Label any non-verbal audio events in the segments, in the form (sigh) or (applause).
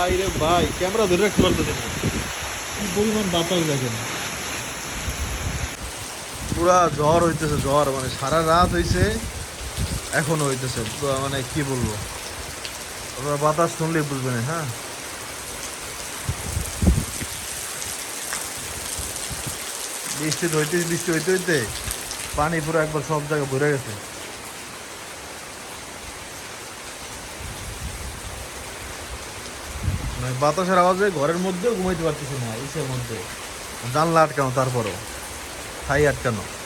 ভাই রে ভাই ক্যামেরা ধরে রাখতে পারতেছি না। কি পরিমাণ বাতাস দেখেন। পুরা ঝড় হইতেছে ঝড় মানে সারা রাত হইছে এখনও হইতেছে। মানে কি বলব? আপনারা বাতাস শুনলেই বুঝবেন হ্যাঁ? বৃষ্টি হইতে বৃষ্টি হইতে হইতে পানি পুরো একবার সব জায়গায় ভরে গেছে। মানে বাতাসের আওয়াজে ঘরের মধ্যেও ঘুমাইতে পারতেছি না ইসের মধ্যে। জানলা আটকানো, তারপরও। ঠাই আটকানো।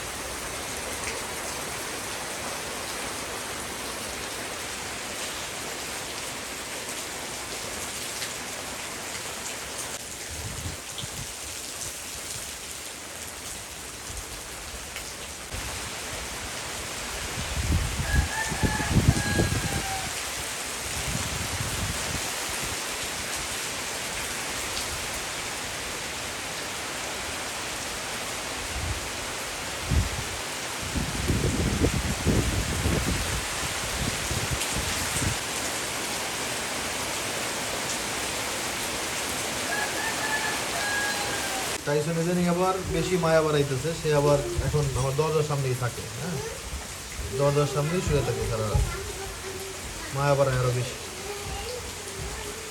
টাইসন ইদানিং আবার বেশি মায়া বাড়াইতেছে, সে আবার এখন আমার দরজার সামনেই থাকে হ্যাঁ? দরজার সামনেই শুয়ে থাকে সারা রাত। মায়া বাড়ায় আরও বেশি।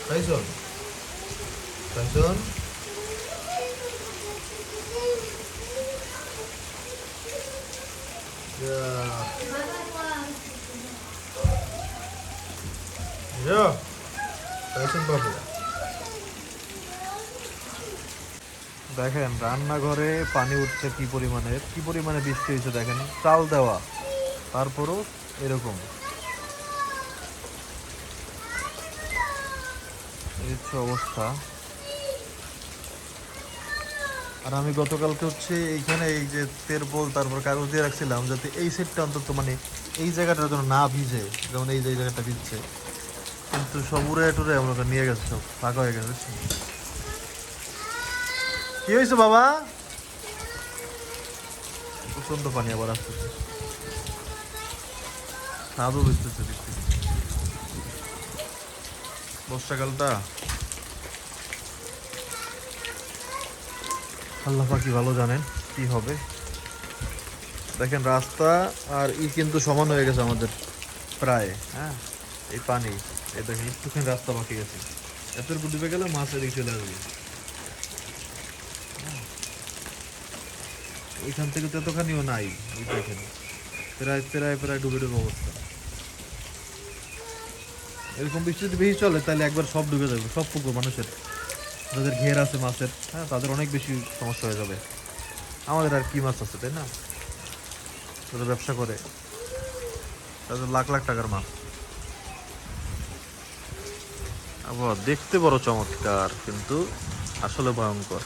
Tyson Tyson Yeah. টাইসন বাবু। দেখেন, রান্নাঘরে পানি উঠছে কি পরিমাণে কি পরিমাণে বৃষ্টি হয়েছে দেখেন? চাল দেওয়া। তারপরও এরকম। অবস্থা। আর আমি গতকালকে হচ্ছে এইখানে এই যে তেরপল তারপর কাগজ দিয়ে রাখছিলাম যাতে এই সেটটা অন্তত মানে এই জায়গাটা যেন না ভিজে। যেমন এই যে জায়গাটা ভিজছে। কিন্তু সবুরে টুরে আমরা নিয়ে গেছে সব ফাঁকা হয়ে গেছে। কি হয়েছে বাবা? প্রচণ্ড পানি আবার আসতেছে। স্বাদও বৃষ্টি বর্ষাকালটা আল্লাহ পাকি ভালো জানেন কি হবে? দেখেন রাস্তা আর ই কিন্তু সমান হয়ে গেছে আমাদের প্রায় হ্যাঁ? এই পানি, এই দেখেন একটুখানি রাস্তা বাকি গেছে এত ডুবে গেলে মাছ এদিকে চলে আসবে। ওইখান থেকে তো এতখানিও নাই দেখেন প্রায় প্রায় প্রায় ডুবে ডুবে অবস্থা। এরকম বৃষ্টি যদি বেশি চলে, তাহলে একবার সব ডুবে যাবে, সব পুকুর মানুষের। যাদের ঘের আছে মাছের হ্যাঁ তাদের অনেক বেশি সমস্যা হয়ে যাবে। আমাদের আর কি মাছ আছে, তাই না? তাদের ব্যবসা করে। তাদের লাখ লাখ টাকার মাছ। আবহাওয়া দেখতে বড় চমৎকার, কিন্তু আসলে ভয়ঙ্কর।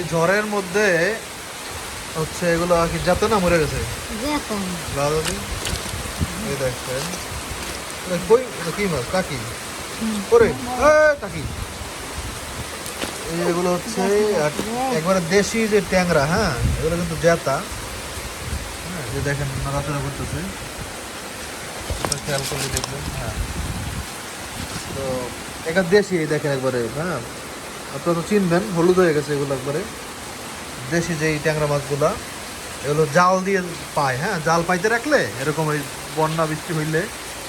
এই ঝড়ের মধ্যে হচ্ছে এগুলো আর কি যাতে না মরে গেছে। এই কই? কি মাছ? কাকি। কাকি। এগুলো হচ্ছে একবারে দেশি যে ট্যাংরা হ্যাঁ? এগুলো কিন্তু জেতা হ্যাঁ যে দেখেন নাড়াচাড়া করতেছে। খেয়াল করলে দেখবেন হ্যাঁ। তো এটা দেশি দেখেন একবারে হ্যাঁ। আপনারা তো চিনবেন, হলুদ হয়ে গেছে এগুলো একবারে। দেশি যেই ট্যাংরা মাছগুলো, এগুলো জাল দিয়ে পায় হ্যাঁ? জাল পাইতে রাখলে এরকম ওই বন্যা বৃষ্টি হইলে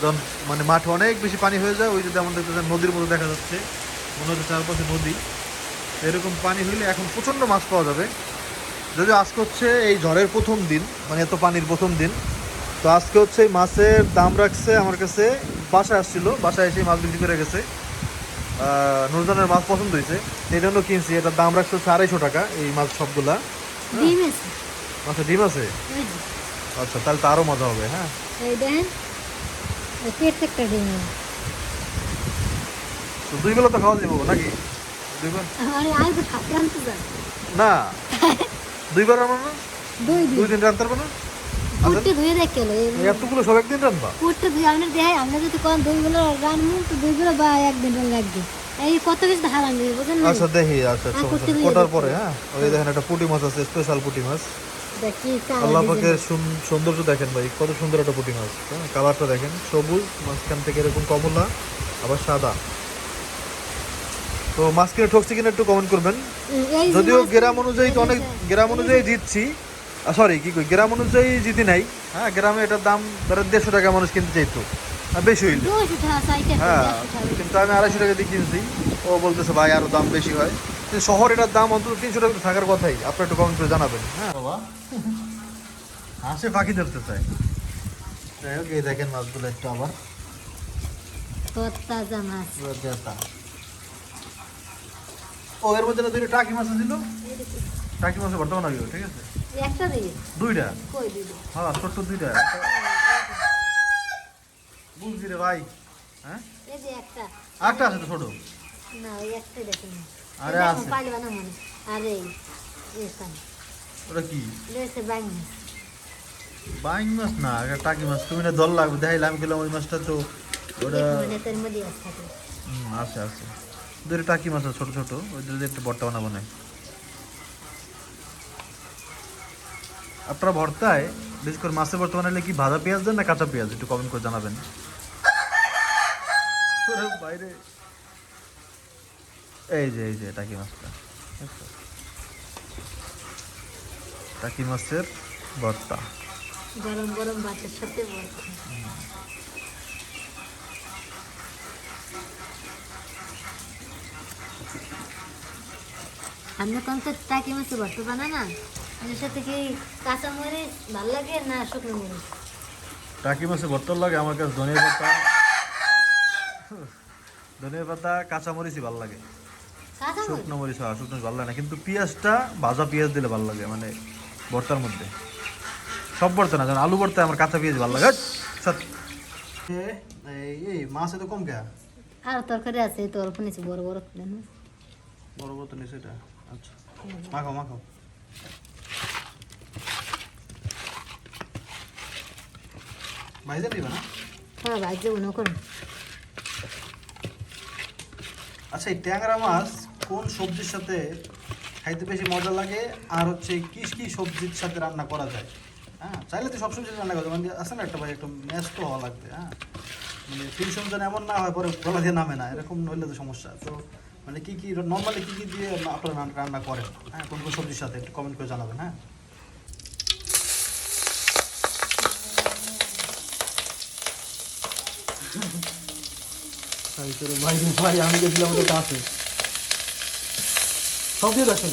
যখন মানে মাঠে অনেক বেশি পানি হয়ে যায়, ওই যদি দেখতেছেন নদীর মতো দেখা যাচ্ছে, মনে হচ্ছে চারপাশে নদী। এরকম পানি হইলে এখন প্রচণ্ড মাছ পাওয়া যাবে। যদিও আজকে হচ্ছে এই ঝড়ের প্রথম দিন মানে এত পানির প্রথম দিন, তো আজকে হচ্ছে এই মাছের দাম রাখছে আমার কাছে, বাসায় আসছিল, বাসায় এসে মাছ বিক্রি করে গেছে। নুরজানের মাছ পছন্দ হয়েছে। এই জন্য কিনছি এটার দাম রাখছে হচ্ছে আড়াইশো টাকা এই মাছ সবগুলা। আচ্ছা ডিম আছে? আচ্ছা তাহলে তো আরও মজা হবে হ্যাঁ? তো দুই বেলা তো খাওয়া যাব নাকি? আরে না। (laughs) দুইবার রান্না না? দুই দিন। রান্তার না? কুটতে ধুয়ে দেখে এতগুলো সব একদিন কুটতে ধুয়ে দেখাই আমরা যদি কোন দুইগুলো তো দুইগুলো বা একদিন লাগবে। এই কত কিছু বুঝেন না? আচ্ছা দেখি আচ্ছা হ্যাঁ, কোটার পরে হ্যাঁ? ওই দেখেন একটা পুঁটি মাছ আছে স্পেশাল পুঁটি মাছ। দেখি আল্লাহ পাকের সৌন্দর্য দেখেন ভাই কত সুন্দর একটা পুঁটি মাছ হ্যাঁ? কালারটা দেখেন সবুজ মাঝখান থেকে এরকম কমলা আবার সাদা। তো মাছ কিনে ঠকছি কিনা একটু কমেন্ট করবেন। যদিও গ্রাম অনুযায়ী অনেক গ্রাম অনুযায়ী জিতছি সরি কি কই গ্রাম অনুযায়ী জিতি নাই হ্যাঁ গ্রামে এটার দাম ধরো দেড়শো টাকা মানুষ কিনতে চাইতো আর বেশি হইলে। দুশো টাকা চাইতে হ্যাঁ কিন্তু আমি আড়াইশো টাকা দিয়ে কিনছি ও বলতেছে ভাই আরও দাম বেশি হয়। কিন্তু শহর এটার দাম অন্তত তিনশো টাকা থাকার কথাই আপনার একটু কমেন্ট করে জানাবেন হ্যাঁ? বাবা। হাসে পাখি ধরতে চাই যাই হোক এই দেখেন মাছগুলো একটু আবার। ও এর মধ্যে না টাকি মাছ ছিল? টাকি মাছের বর্তমান আগে ঠিক আছে? একটা দিয়ে? দুইটা? কই হ্যাঁ ছোট্ট দুইটা। বুঝছি রে ভাই হ্যাঁ? এই যে একটা। আছে তো ছোট? না ওই একটাই দেখুন আরে আছে। পাইলে না মনে। আরে ওটা কি? লেসে বাইন বাইং মাছ। না এটা টাকি মাছ। তুমি না জল লাগবে দেখাইলে আমি গেলাম ওই মাছটা তো। ওটা মধ্যে আছে। আছে আছে। দুটো টাকি মাছ ছোট ছোট। ওই দুটো একটু ভর্তা বানাবো না আপনারা ভর্তায় বিশেষ করে মাছের ভর্তা বানালে কি ভাজা পেঁয়াজ দেন না কাঁচা পেঁয়াজ? একটু কমেন্ট করে জানাবেন। বাইরে। এই যে এই যে টাকি মাছটা। টাকি মাছের ভর্তা। গরম গরম ভাতের সাথে বলছে আপনি কোন তো টাকি মাছের ভর্তা বানা না? এর সাথে কি কাঁচা মরিচ ভালো লাগে না শুকনো মরিচ? টাকি মাছের ভর্তার লাগে আমার কাছে ধনিয়া পাতা। ধনিয়া পাতা কাঁচা মরিচই ভালো লাগে। শুকনো মরিচ হ্যাঁ শুকনো মরিচ ভালো লাগে না কিন্তু পেঁয়াজটা ভাজা পেঁয়াজ দিলে ভালো লাগে মানে ভর্তার মধ্যে। সব ভর্তা না আলু ভর্তা আমার কাঁচা পেঁয়াজ ভালো লাগে। এই মাছ এত কম কে? আর তরকারি আছে তো অল্প নিচে বড় বড়। বড় বড় তো নিছে এটা। আচ্ছা মাখাও মাখাও। ভাইজা দিবা না? হ্যাঁ ভাই যে মনে করুন। আচ্ছা এই ট্যাংরা মাছ কোন সবজির সাথে খাইতে বেশি মজা লাগে? আর হচ্ছে কি কি সবজির সাথে রান্না করা যায়? হ্যাঁ চাইলে তো সব সবজি রান্না করা যায়। মানে আছে না একটা ভাই একটা ম্যাচ তো হওয়া লাগবে হ্যাঁ? মানে ফিউশন যেন এমন না হয় পরে গলা দিয়ে নামে না এরকম হইলে তো সমস্যা। তো মানে কি কি নর্মালি কি কি দিয়ে আপনারা রান্না- রান্না করেন? হ্যাঁ কোন কোন সবজির সাথে একটু কমেন্ট করে জানাবেন হ্যাঁ? ভাই ভাই আমি গেছিলাম ওদের কাছে। সব দিয়ে দেখো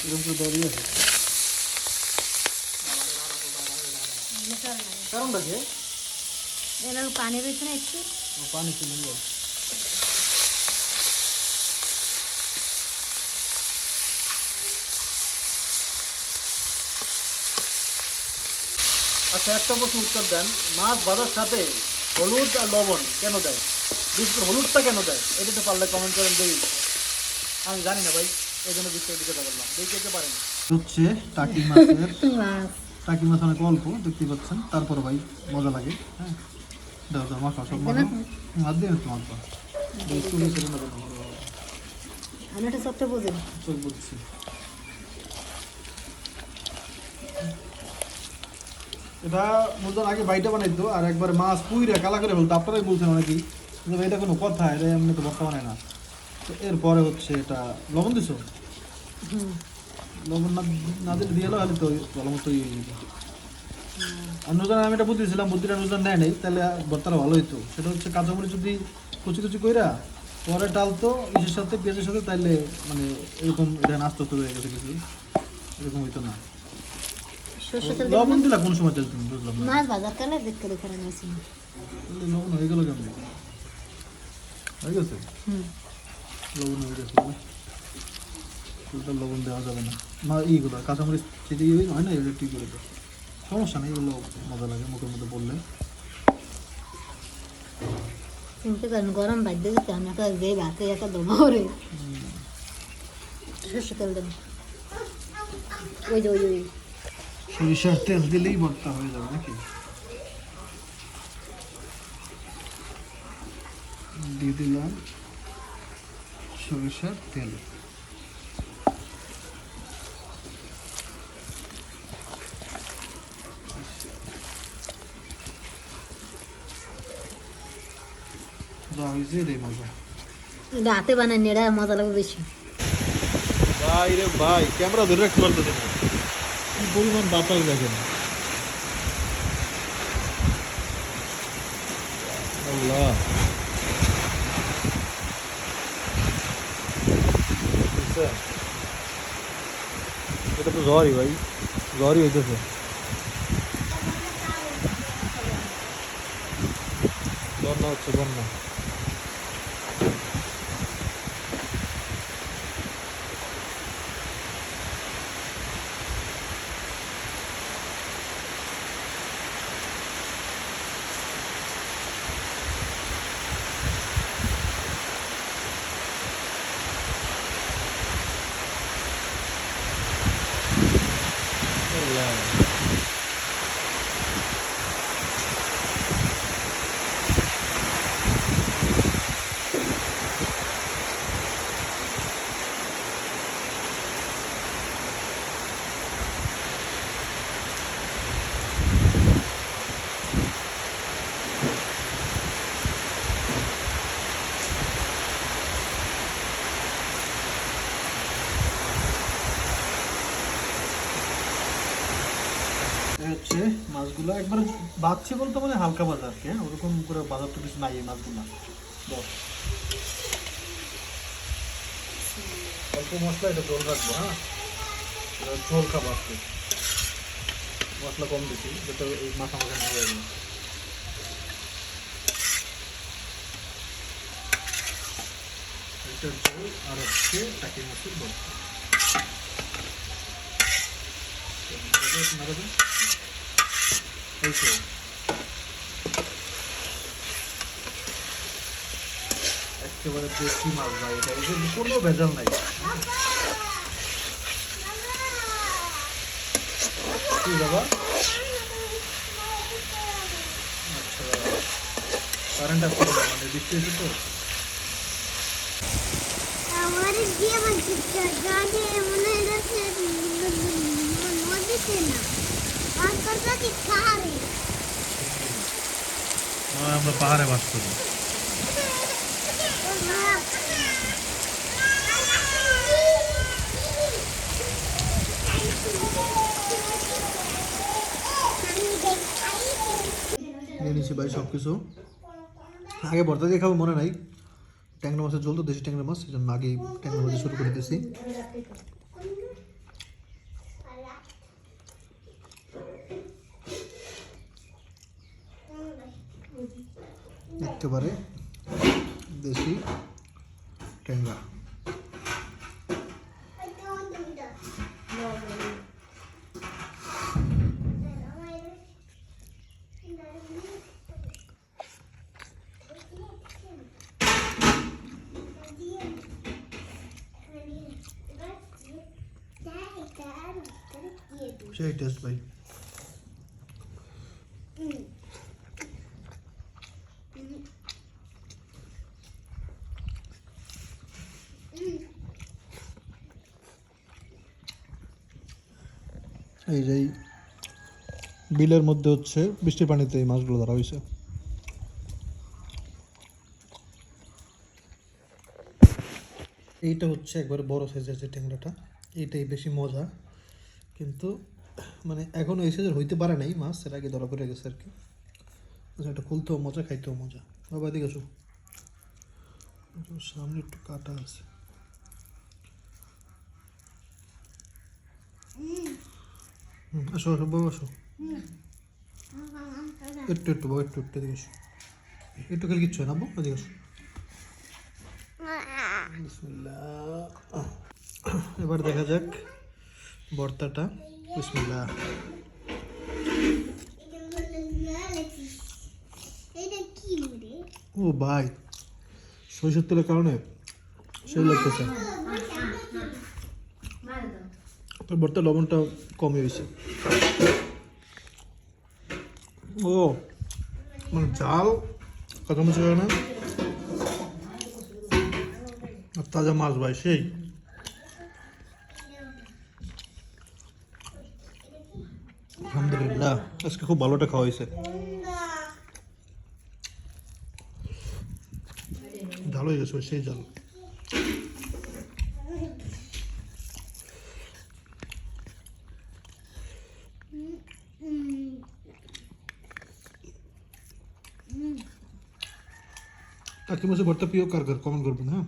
এরকম করে দাঁড়িয়ে আছে? কারণটা কি? পানি রয়েছে না একটু। পানি ছিল আচ্ছা একটা প্রশ্ন উত্তর দেন। মাছ ভাজার সাথে হলুদ আর লবণ কেন দেয়? বিশেষ করে হলুদটা কেন দেয়? এটা তো পারলে কমেন্ট করেন দেখি আমি জানি না ভাই এই জন্য বিস্তারিত জিজ্ঞাসা করলাম দেখতে পারেন। হচ্ছে টাকি মাছের (laughs) টাকি মাছ অনেক অল্প দেখতে পাচ্ছেন। তারপর ভাই মজা লাগে হ্যাঁ? দাও দাও মাখা সব মাখা। হাত দিয়ে একটু মাখবা আমি একটা সবটা বুঝি চোখ বুঝছি এটা মুজন আগে বাইটা বানাইতো আর একবার মাছ পুইরা কালা করে ফেলতো। আপনারাই বলছেন অনেকেই কিন্তু এটা কোনো কথা এটা এমনি তো ভর্তা বানায় না। তো এরপরে হচ্ছে এটা লবণ দিছো? লবণ না না দিলে দিয়ে তাহলে তো ভালো। আর নুজান আমি এটা বুদ্ধিছিলাম বুদ্ধিটা নুজান নেয় নাই তাহলে ভর্তাটা ভালো হইতো। সেটা হচ্ছে কাঁচামরিচ যদি কুচি কুচি কইরা পরে ডালতো ইসের সাথে পেঁয়াজের সাথে তাইলে মানে এরকম এটা নাস্তা হয়ে গেছে কিছু। এরকম হইতো না। সর্ষে তেল লবণ দিলা কোন সময় তেল তুমি বুঝলাম না। মাছ ভাজার কালে দেখতে দেখে তাহলে লবণ হয়ে গেল কেমন? হয়ে গেছে? হুম। লবণ হয়ে গেছে না ফুলটা লবণ দেওয়া যাবে না। না এইগুলো কাঁচামরিচ ছিটে ইয়ে হয় না এগুলো ঠিক করে সমস্যা নেই এগুলো মজা লাগে মুখের মধ্যে বললে গরম দিতে আমি একটা যে ভাতে একটা সর্ষে তেল ওই যে ওই ওই সরিষার তেল দিলেই ভর্তা হয়ে যাবে নাকি? দিয়ে দিলাম সরিষার তেল। যা হয়েছে রে মজা। লাগবে বেশি। ভাই রে ভাই ক্যামেরা ধরে রাখতে কি পরিমাণ বাতাস দেখেন আল্লাহ। এটা তো জ্বরই ভাই জ্বরই হইতেছে। বন্যা হচ্ছে বন্যা আল্লাহ এই হচ্ছে মাছগুলো একবার বাঁচছে বলতে মানে হালকা বাজার আর কি হ্যাঁ? ওরকম করে বাজার তো কিছু নাই এই মাছগুলো। অল্প মশলা, এটা জল রাখব হ্যাঁ? ঝোল খাব আজকে মশলা কম দিচ্ছি যাতে এই মাথা মাথা না হয়ে যায় এটা ঝোল আর হচ্ছে টাকি মাছের তো। একেবারে দেশি মাছ ভাই এটা কোনো ভেজাল নাই কি বাবা আচ্ছা কারেন্ট আসছে মানে বৃষ্টি তো আমার দিয়ে বলছি জানে মনে হচ্ছে না আমরা পাহাড়ে বাস করি নিয়ে নিচ্ছি ভাই সব কিছু আগে ভর্তা দিয়ে খাব, মনে নাই। ট্যাংরা মাছের ঝোল তো, দেশি ট্যাংরা মাছ সেই জন্য আগে ট্যাংরা মাছ শুরু করে দিয়েছি। একেবারে দেশি ট্যাংরা সেই টেস্ট ভাই এই যে বিলের মধ্যে হচ্ছে বৃষ্টির পানিতে এই মাছগুলো ধরা হয়েছে। এইটা হচ্ছে একবারে বড় সাইজের যে ট্যাংরাটা এইটাই বেশি মজা। কিন্তু মানে এখনও এই সাইজের হইতে পারে নাই মাছ এর আগে ধরা পড়ে গেছে আর কি আচ্ছা, এটা খুলতেও মজা খাইতেও মজা। বাবা আসো। আসো, সামনে একটু কাটা আছে। আসো আসো বাবা আসো। একটু একটু বাবা একটু একটু এদিকে আসো। একটু খেলে কিচ্ছু না বাবা এদিকে আসো। এবার দেখা যাক রে ও ভাই, সরিষার তেলের কারণে সেই লাগতেছে তোর লবণটা কমে হয়েছে। ও মানে জাল মনে হয় না। আর তাজা মাছ ভাই, সেই। আলহামদুলিল্লাহ, আজকে খুব ভালোটা খাওয়া হয়েছে। ঝাল হয়ে গেছে সেই জাল কাকি মাছের ভর্তা প্রিয় কার কার কমেন্ট করবেন হ্যাঁ